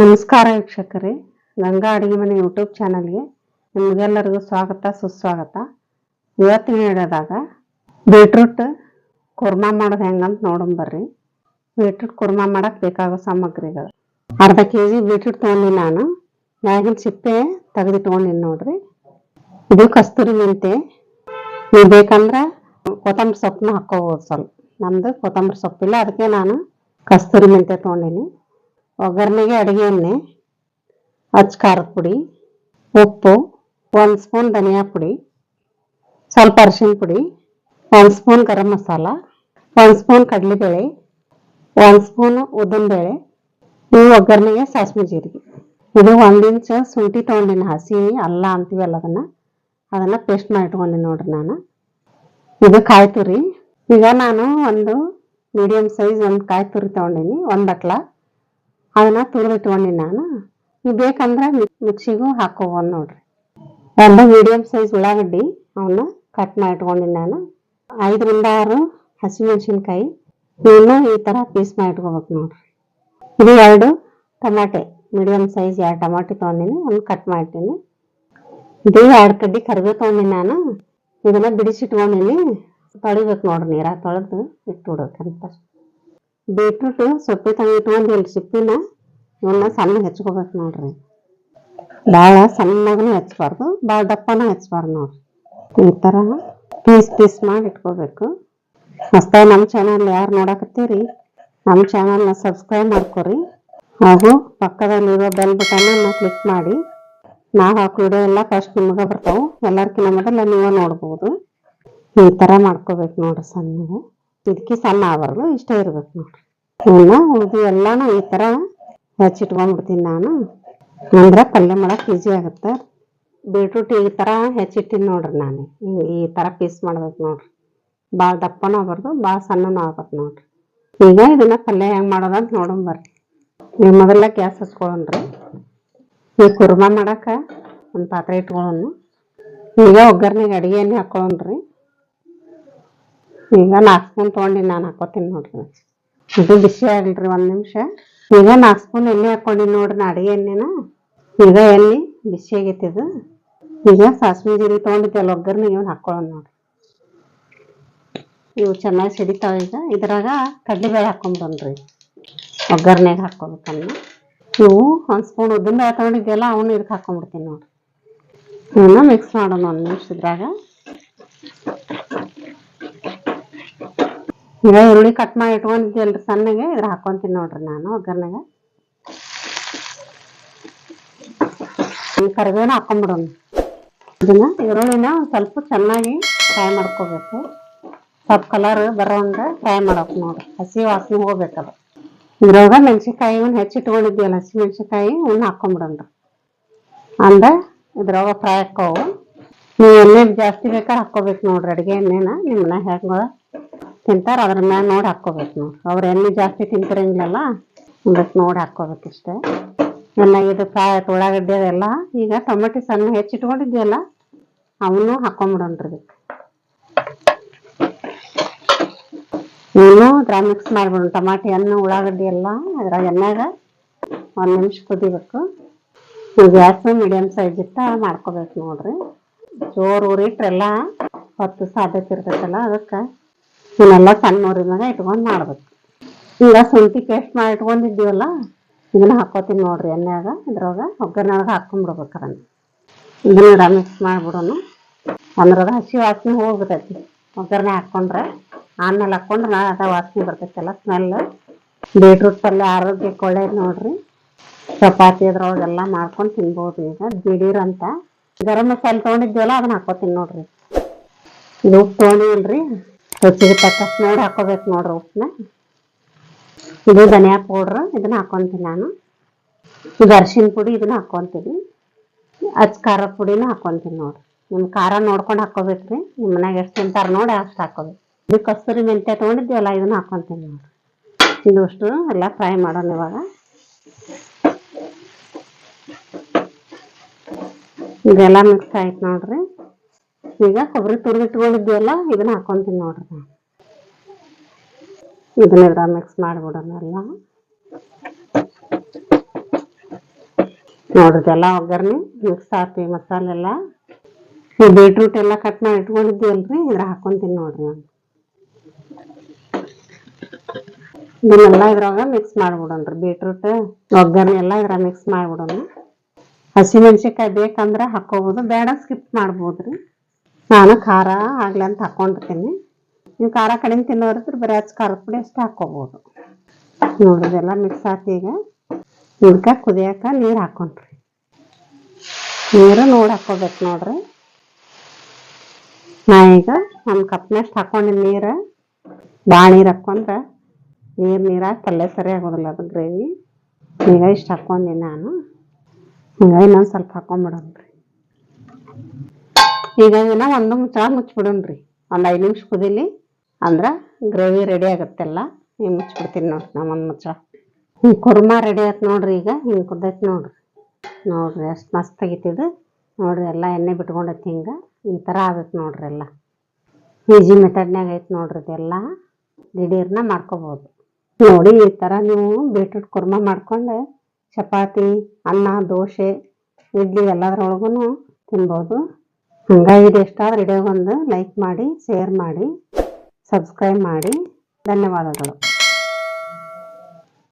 ನಮಸ್ಕಾರ ವೀಕ್ಷಕರೇ. ಗಂಗಾ ಅಡುಗೆ ಮನೆ ಯೂಟ್ಯೂಬ್ ಚಾನಲ್ಗೆ ನಿಮಗೆಲ್ಲರಿಗೂ ಸ್ವಾಗತ, ಸುಸ್ವಾಗತ. ಇವತ್ತಿನ ಹಿಡಿದಾಗ ಬೀಟ್ರೂಟ್ ಕುರ್ಮಾ ಮಾಡೋದು ಹೆಂಗಂತ ನೋಡೋಣ ಬರ್ರಿ. ಬೀಟ್ರೂಟ್ ಕುರ್ಮಾ ಮಾಡಕ್ಕೆ ಬೇಕಾಗೋ ಸಾಮಗ್ರಿಗಳು. ಅರ್ಧ ಕೆ ಜಿ ಬೀಟ್ರೂಟ್ ತೊಗೊಂಡಿ ನಾನು. ಮ್ಯಾಗಿನ ಸಿಪ್ಪೆ ತೆಗೆದಿಟ್ಕೊಂಡಿನಿ ನೋಡ್ರಿ. ಇದು ಕಸ್ತೂರಿ ಮೆಂತೆ. ನೀವು ಬೇಕಂದ್ರೆ ಕೊತ್ತಂಬರಿ ಸೊಪ್ಪನ್ನ ಹಾಕೋಬೋದು ಸ್ವಲ್ಪ. ನಮ್ಮದು ಕೊತ್ತಂಬರಿ ಸೊಪ್ಪಿಲ್ಲ, ಅದಕ್ಕೆ ನಾನು ಕಸ್ತೂರಿ ಮೆಂತೆ ತೊಗೊಂಡಿನಿ. ಒಗ್ಗರಣೆಗೆ ಅಡುಗೆ ಎಣ್ಣೆ ಅಚ್ಚ ಖಾರದ ಪುಡಿ, ಉಪ್ಪು, ಒಂದು ಸ್ಪೂನ್ ಧನಿಯಾ ಪುಡಿ, ಸ್ವಲ್ಪ ಅರಿಶಿನ ಪುಡಿ, ಒಂದು ಸ್ಪೂನ್ ಗರಂ ಮಸಾಲ, ಒಂದು ಸ್ಪೂನ್ ಕಡಲೆಬೇಳೆ, ಒಂದು ಸ್ಪೂನ್ ಉದ್ದಿನಬೇಳೆ ಇವು ಒಗ್ಗರಣೆಗೆ ಸಾಸಿವೆ ಜೀರಿಗೆ. ಇದು ಒಂದು ಇಂಚ್ ಶುಂಠಿ ತೊಗೊಂಡಿನಿ, ಹಸಿ ಅಲ್ಲ ಅಂತೀವಲ್ಲ ಅದನ್ನು. ಅದನ್ನು ಪೇಸ್ಟ್ ಮಾಡಿ ಇಟ್ಕೊಂಡಿನಿ ನೋಡ್ರಿ ನಾನು. ಇದು ಕಾಯಿ ತುರಿ. ಈಗ ನಾನು ಒಂದು ಮೀಡಿಯಮ್ ಸೈಜ್ ಒಂದು ಕಾಯಿ ತುರಿ ತೊಗೊಂಡಿನಿ, ಒಂದು ಬಟ್ಲ. ಅದನ್ನ ತುರಿದು ಇಟ್ಕೊಂಡಿನಿ ನಾನು. ನೀವು ಬೇಕಂದ್ರೆ ಮಿಕ್ಸಿಗೂ ಹಾಕೋಬೋದು ನೋಡ್ರಿ. ಒಂದು ಮೀಡಿಯಂ ಸೈಜ್ ಉಳ್ಳಾಗಡ್ಡಿ ಅವನ್ನ ಕಟ್ ಮಾಡಿ ಇಟ್ಕೊಂಡಿನಿ ನಾನು. ಐದರಿಂದ ಆರು ಹಸಿಮೆಣಸಿನ್ಕಾಯಿ. ಇವನ್ನ ಈ ಥರ ಪೀಸ್ ಮಾಡಿ ಇಟ್ಕೋಬೇಕು ನೋಡ್ರಿ. ಇದು ಎರಡು ಟಮಾಟೆ ಮೀಡಿಯಂ ಸೈಜ್ ಎರಡು ಟಮಾಟೆ ತೊಗೊಂಡಿನಿ, ಅದನ್ನ ಕಟ್ ಮಾಡ್ತೀನಿ. ಇದು ಎರಡು ಕಡ್ಡಿ ಕರಿಬೇವು ತೊಗೊಂಡಿನಿ ನಾನು. ಇದನ್ನ ಬಿಡಿಸಿಟ್ಕೊಂಡಿನಿ. ತೊಳಿಬೇಕು ನೋಡ್ರಿ ನೀರಾಗ ತೊಳೆದು ಇಟ್ಬಿಡ್ಬೇಕಂತ. ಬೀಟ್ರೂಟ್, ಸೊಪ್ಪಿ ತಂದು ಇಟ್ಕೊಂಡಿಲ್ಲ ಸಿಪ್ಪಿನ ಇವನ್ನ ಸಣ್ಣ ಹೆಚ್ಕೋಬೇಕು ನೋಡ್ರಿ. ಭಾಳ ಸಣ್ಣಗೂ ಹೆಚ್ಬಾರ್ದು ಭಾಳ ದಪ್ಪನೂ ಹೆಚ್ಬಾರ್ದು ನೋಡ್ರಿ. ಈ ಥರ ಪೀಸ್ ಪೀಸ್ ಮಾಡಿ ಇಟ್ಕೋಬೇಕು. ಮಸ್ತ ನಮ್ಮ ಚಾನಲ್ ಯಾರು ನೋಡಕತ್ತೀರಿ ನಮ್ಮ ಚಾನಲ್ನ ಸಬ್ಸ್ಕ್ರೈಬ್ ಮಾಡ್ಕೊರಿ. ಹಾಗೂ ಪಕ್ಕದಲ್ಲಿರೋ ಬೆಲ್ ಬಟನ್ನ ಕ್ಲಿಕ್ ಮಾಡಿ. ನಾವು ಹಾಕೋ ವಿಡಿಯೋ ಎಲ್ಲ ಫಸ್ಟ್ ನಿಮಗೆ ಬರ್ತಾವೆ, ಎಲ್ಲರ್ಕಿನ್ನ ಮೊದಲು ನೀವು ನೋಡ್ಬೋದು. ಈ ಥರ ಮಾಡ್ಕೋಬೇಕು ನೋಡ್ರಿ ಸಣ್ಣಗೆ. ಇದಕ್ಕೆ ಸಣ್ಣ ಆಗಬಾರ್ದು ಇಷ್ಟೇ ಇರ್ಬೇಕು ನೋಡ್ರಿ. ಇನ್ನ ಉಳಿದು ಎಲ್ಲಾನು ಈ ಥರ ಹೆಚ್ಚಿಟ್ಕೊಂಡ್ಬಿಡ್ತೀನಿ ನಾನು. ಅಂದ್ರೆ ಪಲ್ಯ ಮಾಡಕ್ಕೆ ಈಸಿ ಆಗುತ್ತೆ. ಬೀಟ್ರೂಟ್ ಈ ಥರ ಹೆಚ್ಚಿಟ್ಟಿನಿ ನೋಡ್ರಿ ನಾನು. ಈ- ಥರ ಪೀಸ್ ಮಾಡ್ಬೇಕು ನೋಡ್ರಿ. ಭಾಳ ದಪ್ಪನೂ ಆಗ್ಬಾರ್ದು ಭಾಳ ಸಣ್ಣನೂ ಆಗ್ಬೇಕು ನೋಡ್ರಿ. ಈಗ ಇದನ್ನ ಪಲ್ಯ ಹೆಂಗೆ ಮಾಡೋದಂತ ನೋಡೋಣ ಬರ್ರಿ. ನೀವು ಮೊದಲ ಗ್ಯಾಸ್ ಹಚ್ಕೊಳ್ಳೋಣ್ರಿ ಈ ಕುರ್ಮಾ ಮಾಡಕ್ಕೆ ಒಂದು ಪಾತ್ರೆ ಇಟ್ಕೊಳ್ಳೋಣ ಈಗ ಒಗ್ಗರಣೆಗೆ ಅಡುಗೆ ಎಣ್ಣೆ ಹಾಕೊಳ್ಳೋಣ್ರಿ ಈಗ ನಾಲ್ಕು ಸ್ಪೂನ್ ತೊಗೊಂಡಿನಿ ನಾನು ಹಾಕೋತೀನಿ ನೋಡ್ರಿ ಇದು ಬಿಸಿ ಆಗಲ್ರಿ ಒಂದು ನಿಮಿಷ. ಈಗ ನಾಲ್ಕು ಸ್ಪೂನ್ ಎಣ್ಣೆ ಹಾಕೊಂಡಿನಿ ನೋಡ್ರಿ ನಾ ಅಡಿಗೆ ಎಣ್ಣೆನ. ಈಗ ಎಣ್ಣೆ ಬಿಸಿ ಆಗೈತಿ ಇದು. ಈಗ ಸಾಸಿವೆ ಜೀರಿಗೆ ತೊಗೊಂಡಿದ್ದೆಲ್ಲ ಒಗ್ಗರಣೆಗೆ ಇವನು ಹಾಕೊಳ್ಳೋಣ ನೋಡ್ರಿ. ಇವು ಚೆನ್ನಾಗಿ ಸಿಡಿತಾವ ಈಗ. ಇದ್ರಾಗ ಕಡ್ಲೆಬೇಳೆ ಹಾಕೊಂಡ್ಬಂದ್ರಿ ಒಗ್ಗರಣೆಗೆ ಹಾಕೋಬೇಕನ್ನ ಇವು ಒಂದು ಸ್ಪೂನ್ ಉದ್ದಿನ ಬೇಳೆ ತೊಗೊಂಡಿದ್ದೆಲ್ಲ ಅವನು ಇದಕ್ಕೆ ಹಾಕೊಂಡ್ಬಿಡ್ತೀನಿ ನೋಡ್ರಿ. ಇವನ್ನ ಮಿಕ್ಸ್ ಮಾಡೋಣ ಒಂದು ನಿಮಿಷ ಇದ್ರಾಗ. ಈಗ ಈರುಳ್ಳಿ ಕಟ್ ಮಾಡಿ ಇಟ್ಕೊಂಡಿದ್ದೀವಲ್ರಿ ಸಣ್ಣಗೆ. ಇದ್ರ ಹಾಕೊಂತೀನಿ ನೋಡ್ರಿ ನಾನು ಒಗ್ಗರಣೆಗೆ. ಈ ಕರಿಬೇವನ ಹಾಕೊಂಡ್ಬಿಡೋಣ ಇದನ್ನ ಈರುಳ್ಳಿನ ಒಂದ್ ಸ್ವಲ್ಪ ಚೆನ್ನಾಗಿ ಫ್ರೈ ಮಾಡ್ಕೋಬೇಕು. ಸ್ವಲ್ಪ ಕಲರ್ ಬರೋಂಗ ಫ್ರೈ ಮಾಡಬೇಕು ನೋಡ್ರಿ. ಹಸಿ ವಾಸನೆ ಹೋಗ್ಬೇಕದು. ಇದ್ರಾಗ ಮೆಣಸಿನ್ಕಾಯಿ ಹೆಚ್ಚು ಹೆಚ್ಚಿಟ್ಕೊಂಡಿದ್ದೀವಲ್ಲ ಹಸಿ ಮೆಣಸಿನ್ಕಾಯಿ ಒಂದು ಹಾಕೊಂಡ್ಬಿಡೋಣ್ರಿ ಅಂದ ಇದ್ರಾಗ ಫ್ರೈ ಹಾಕೋವು. ನೀವು ಎಣ್ಣೆ ಜಾಸ್ತಿ ಬೇಕಾದ್ರೆ ಹಾಕೋಬೇಕು ನೋಡ್ರಿ ಅಡುಗೆ ಎಣ್ಣೆನ. ನಿಮ್ಮನ್ನ ಹೆಂಗ ತಿಂತಾರ, ಅದ್ರ ಮ್ಯಾಲ ನೋಡಿ ಹಾಕೋಬೇಕು ನೋಡ್ರಿ ಅವ್ರ ಎಣ್ಣೆ ಜಾಸ್ತಿ ತಿಂತಿರಂಗಿಲ್ಲಲ್ಲ ಅದಕ್ಕೆ ನೋಡಿ ಹಾಕೋಬೇಕು ಇಷ್ಟೇ ಎಲ್ಲ ಇದು ಫ್ರೈ ಆಯ್ತು ಅದೆಲ್ಲ, ಈಗ ಟೊಮೆಟೊ ಸಣ್ಣ ಹೆಚ್ಚಿಟ್ಕೊಂಡಿದ್ಯಲ್ಲ ಅವನ್ನೂ ಹಾಕೊಂಬಿಡೋಣ್ರಿ ಇದಕ್ಕೆ ಇವನು ಡ್ರೈ ಮಿಕ್ಸ್ ಮಾಡ್ಬಿಡೋಣ. ಟಮಾಟಿ ಹಣ್ಣು ಉಳ್ಳಾಗಡ್ಡಿ ಎಲ್ಲ ಅದ್ರಾಗ ಎಣ್ಣೆಗ ಒಂದು ನಿಮಿಷ ಕುದಿಬೇಕು. ಗ್ಯಾಸ್ ಮೀಡಿಯಮ್ ಸೈಜ್ ಇತ್ತ ಮಾಡ್ಕೋಬೇಕು ನೋಡ್ರಿ. ಜೋರು ಊರಿಟ್ರೆಲ್ಲ ಹೊತ್ತು ಸಾಧ್ಯತೆ ಇರ್ತೈತಲ್ಲ ಅದಕ್ಕೆ ಇವನ್ನೆಲ್ಲ ಸಣ್ಣ ಇಟ್ಕೊಂಡು ಮಾಡ್ಬೇಕು. ಈಗ ಸುಂಠಿ ಪೇಸ್ಟ್ ಮಾಡಿ ಇಟ್ಕೊಂಡಿದ್ದೀವಲ್ಲ, ಇದನ್ನ ಹಾಕೋತೀನಿ ನೋಡ್ರಿ ಎಣ್ಣೆಯಾಗ ಇದ್ರಾಗ ಒಗ್ಗರಣೆಯಾಗ ಹಾಕೊಂಡ್ಬಿಡ್ಬೇಕು ಅದನ್ನ. ಇದನ್ನ ಮಿಕ್ಸ್ ಮಾಡಿಬಿಡೋಣ. ಅಂದ್ರೆ ಅದು ಹಸಿ ವಾಸನೆ ಹೋಗ್ಬಿಟ್ಟೈತಿ ಒಗ್ಗರಣೆ ಹಾಕ್ಕೊಂಡ್ರೆ ಆಮೇಲೆ ಹಾಕ್ಕೊಂಡ್ರೆ ಅದ ವಾಸನೆ ಬರ್ತೈತಲ್ಲ ಸ್ಮೆಲ್ ಬೀಟ್ರೂಟ್ ಪಲ್ಯ ಆರೋಗ್ಯಕ್ಕೆ ಒಳ್ಳೇದು ನೋಡ್ರಿ. ಚಪಾತಿ ಅದ್ರೊಳಗೆಲ್ಲ ಮಾಡ್ಕೊಂಡು ತಿನ್ಬೋದು ಈಗ. ದಿಢೀರ್ ಅಂತ. ಗರಂ ಮಸಾಲೆ ತೊಗೊಂಡಿದ್ದೀವಲ್ಲ, ಅದನ್ನ ಹಾಕೋತೀನಿ ನೋಡ್ರಿ. ಇದು ಉಪ್ಪು ತೊಗೊಂಡಿವಲ್ರಿ. ರುಚಿಗೆ ನೋಡಿ ಹಾಕೋಬೇಕು ನೋಡ್ರಿ ಉಪ್ಪನ್ನ. ಇದು ಧನಿಯಾ ಪೌಡ್ರ್, ಇದನ್ನ ಹಾಕೊಂತೀನಿ ನಾನು. ಇದು ಅರ್ಶಿನ ಪುಡಿ, ಇದನ್ನ ಹಾಕೊಂತೀನಿ. ಅಚ್ ಖಾರ ಪುಡಿನ ಹಾಕೊಂತೀನಿ ನೋಡ್ರಿ. ನಿಮ್ಮ ಖಾರ ನೋಡ್ಕೊಂಡು ಹಾಕೋಬೇಕ್ರಿ. ನಿಮ್ಮ ಮನ್ಯಾಗ ಎಷ್ಟು ತಿಂತಾರೆ ನೋಡಿ ಅಷ್ಟು ಹಾಕೋಬೇಕು. ಇದು ಕಸ್ತೂರಿ ಮೆಂತ್ಯ ತೊಗೊಂಡಿದ್ದೀವಲ್ಲ, ಇದನ್ನ ಹಾಕೊಂತೀನಿ ನೋಡ್ರಿ. ಇದು ಅಷ್ಟು ಎಲ್ಲ ಫ್ರೈ ಮಾಡೋಣ ಇವಾಗ. ಇದೆಲ್ಲ ಮಿಕ್ಸ್ ಆಯ್ತು ನೋಡ್ರಿ. ಈಗ ಕೊಬ್ಬರಿ ತುರಿದಿಟ್ಕೊಂಡಿದ್ವಲ್ಲ ಇದನ್ನ ಹಾಕೊಂತೀನಿ ನೋಡ್ರಿ ನಾನು. ಇದನ್ನೆಲ್ಲ ಮಿಕ್ಸ್ ಮಾಡಿಬಿಡೋಣ ಎಲ್ಲ. ನೋಡ್ರಿ ಎಲ್ಲ ಒಗ್ಗರಣೆ ಮಿಕ್ಸ್ ಆಗ್ತೀವಿ ಮಸಾಲೆ ಎಲ್ಲ. ಈ ಬೀಟ್ರೂಟ್ ಎಲ್ಲ ಕಟ್ ಮಾಡಿ ಇಟ್ಕೊಂಡಿದ್ದೀವಲ್ರಿ, ಇದ್ರ ಹಾಕೊಂತೀನಿ ನೋಡ್ರಿ ನಾನು. ಇದನ್ನೆಲ್ಲ ಇದ್ರಾಗ ಮಿಕ್ಸ್ ಮಾಡ್ಬಿಡೋಣ್ರಿ ಬೀಟ್ರೂಟ್ ಒಗ್ಗರಣೆ ಎಲ್ಲ ಇದ್ರಾಗ ಮಿಕ್ಸ್ ಮಾಡ್ಬಿಡೋಣ. ಹಸಿಮೆಣ್ಸಿನ್ಕಾಯಿ ಬೇಕಂದ್ರೆ ಹಾಕೋಬೋದು ಬೇಡ ಸ್ಕಿಪ್ ಮಾಡ್ಬೋದ್ರಿ. ನಾನು ಖಾರ ಆಗ್ಲಿ ಅಂತ ಹಾಕೊಂಡಿರ್ತೀನಿ. ನೀವು ಖಾರ ಕಡಿಮೆ ತಿನ್ನೋರಿದ್ರೆ ಬರೀ ಹಚ್ಚ ಖಾರದ ಪುಡಿ ಅಷ್ಟೇ ಹಾಕೋಬೋದು ನೋಡಿದೆಲ್ಲ ಮಿಕ್ಸ್ ಹಾಕಿ ಈಗ ಹುಡ್ಕ ಕುದಿಯಾಕ ನೀರು ಹಾಕೊಂಡ್ರಿ. ನೀರು ನೋಡಿ ಹಾಕೋಬೇಕು ನೋಡ್ರಿ. ನಾ ಈಗ ಒಂದು ಕಪ್ನಷ್ಟು ಹಾಕೊಂಡಿನಿ ನೀರು. ಭಾಳ ನೀರು ಹಾಕೊಂಡ್ರೆ ನೀರು ನೀರಾಗಿ ಪಲ್ಯ ಸರಿ ಆಗೋದಿಲ್ಲ ಅದು ಗ್ರೇವಿ. ಈಗ ಇಷ್ಟು ಹಾಕೊಂಡಿನಿ ನಾನು. ಹಿಂಗಾಗಿ ಇನ್ನೊಂದು ಸ್ವಲ್ಪ ಹಾಕೊಂಬಿಡೋಣ್ರಿ ಈಗ ಇದನ್ನ ಒಂದು ಮುಚ್ಚಳ ಮುಚ್ಚಿಬಿಡೋಣ್ರಿ ಒಂದು ಐದು ನಿಮಿಷ ಕುದಿಲಿ. ಅಂದ್ರೆ ಗ್ರೇವಿ ರೆಡಿ ಆಗುತ್ತೆಲ್ಲ ಈಗ ಮುಚ್ಚಿಬಿಡ್ತೀನಿ ನೋಡ್ರಿ ನಾ ಒಂದು ಮುಚ್ಚಳ. ಹಿಂಗೆ ಕುರ್ಮ ರೆಡಿ ಆಯ್ತು ನೋಡ್ರಿ ಈಗ, ಹಿಂಗೆ ಕುದ್ದೈತೆ ನೋಡ್ರಿ. ನೋಡ್ರಿ ಎಷ್ಟು ಮಸ್ತ್ ಆಗೈತಿದು. ನೋಡ್ರಿ ಎಲ್ಲ ಎಣ್ಣೆ ಬಿಟ್ಕೊಂಡೈತಿ ಹಿಂಗೆ. ಈ ಥರ ಆಗತ್ತೆ ನೋಡ್ರಿ ಎಲ್ಲ. ಈಜಿ ಮೆಥಡ್ನಾಗ ಐತೆ ನೋಡ್ರಿ ಇದೆಲ್ಲ ದಿಢೀರ್ನ ಮಾಡ್ಕೋಬೋದು. ನೋಡಿ ಈ ಥರ ನೀವು ಬೀಟ್ರೂಟ್ ಕುರ್ಮ ಮಾಡ್ಕೊಂಡು ಚಪಾತಿ, ಅನ್ನ, ದೋಸೆ, ಇಡ್ಲಿ ಎಲ್ಲದ್ರೊಳಗೂ ತಿನ್ಬೋದು. ಹಂಗಾಗಿ ಇದು ಇಷ್ಟ ಆದ್ರೆ ವಿಡಿಯೋಗೊಂದು ಲೈಕ್ ಮಾಡಿ ಶೇರ್ ಮಾಡಿ ಸಬ್ಸ್ಕ್ರೈಬ್ ಮಾಡಿ. ಧನ್ಯವಾದಗಳು.